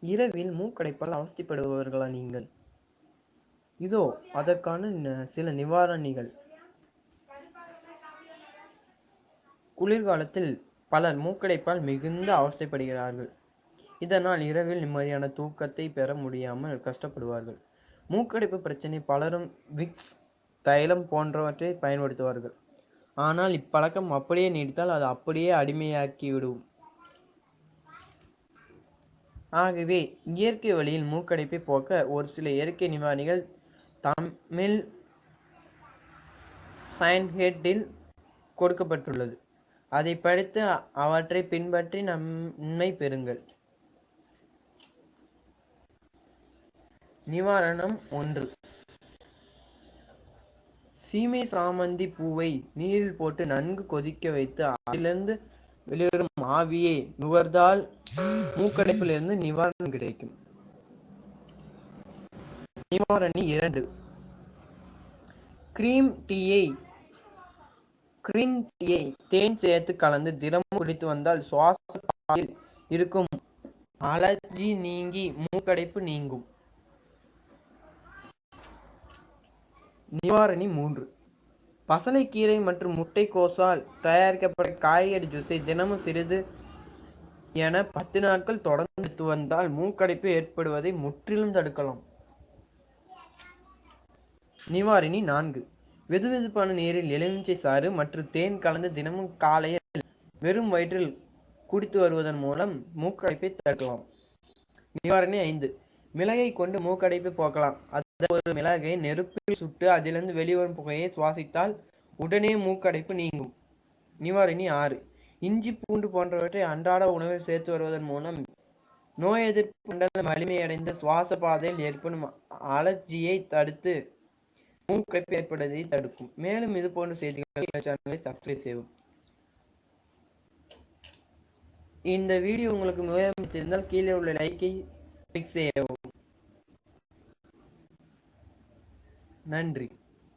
இரவில் மூக்கடைப்பால் அவஸ்தைப்படுபவர்களா நீங்கள்? இதோ அதற்கான ந- சில நிவாரணிகள். குளிர்காலத்தில் பலர் மூக்கடைப்பால் மிகுந்த அவஸ்தைப்படுகிறார்கள். இதனால் இரவில் நிம்மதியான தூக்கத்தை பெற முடியாமல் கஷ்டப்படுவார்கள். மூக்கடைப்பு பிரச்சனை பலரும் விக்ஸ் தைலம் போன்றவற்றை பயன்படுத்துவார்கள். ஆனால் இப்பழக்கம் அப்படியே நீடித்தால் அது அப்படியே அடிமையாக்கிவிடும். ஆகவே இயற்கை வழியில் மூக்கடைப்பை போக்க ஒரு சில இயற்கை நிவாரணிகள் தமிழ் சயின்ஹெட்டில் கொடுக்கப்பட்டுள்ளது. அதை படித்து அவற்றை பின்பற்றி நன்மை பெறுங்கள். நிவாரணம் ஒன்று. சீமை சாமந்தி பூவை நீரில் போட்டு நன்கு கொதிக்க வைத்து அதிலிருந்து வெளிவரும் ஆவியை நுகர்ந்தால் மூக்கடைப்பிலிருந்து நிவாரணம் கிடைக்கும். நிவாரணி இரண்டு. கிரீம் டீயை கிரீன் டீயை தேன் சேர்த்து கலந்து தினமும் குடித்து வந்தால் சுவாச இருக்கும். அலர்ஜி நீங்கி மூக்கடைப்பு நீங்கும். நிவாரணி மூன்று. பசலைக்கீரை மற்றும் முட்டைக்கோசால் தயாரிக்கப்பட்ட காய்கறி ஜூஸை தினமும் சிறிது என பத்து நாட்கள் தொடர்ந்து எடுத்து வந்தால் மூக்கடைப்பு ஏற்படுவதை முற்றிலும் தடுக்கலாம். நிவாரணி நான்கு. வெதுவெதுப்பான நீரில் எலுமிச்சை சாறு மற்றும் தேன் கலந்து தினமும் காலையில் வெறும் வயிற்றில் குடித்து வருவதன் மூலம் மூக்கடைப்பை தடுக்கலாம். நிவாரணி ஐந்து. மிளகை கொண்டு மூக்கடைப்பை போக்கலாம். அது ஒரு மிளகை நெருப்பில் சுட்டு அதிலிருந்து வெளிவரும் புகையை சுவாசித்தால் உடனே மூக்கடைப்பு நீங்கும். நிவாரணி ஆறு. இஞ்சி பூண்டு போன்றவற்றை அன்றாட உணவில் சேர்த்து வருவதன் மூலம் நோய் எதிர்ப்பு மண்டலம் வலிமையடைந்த சுவாச பாதையில் ஏற்படும் அலர்ஜியை தடுத்து மூக்கடைப்பு ஏற்படுவதை தடுக்கும். மேலும் இது போன்ற செய்திகளை சேனலை சப்ஸ்கிரைப் செய்யவும். இந்த வீடியோ உங்களுக்கு மிகவும் கீழே உள்ள லைக்கை கிளிக் செய்யவும். நன்றி.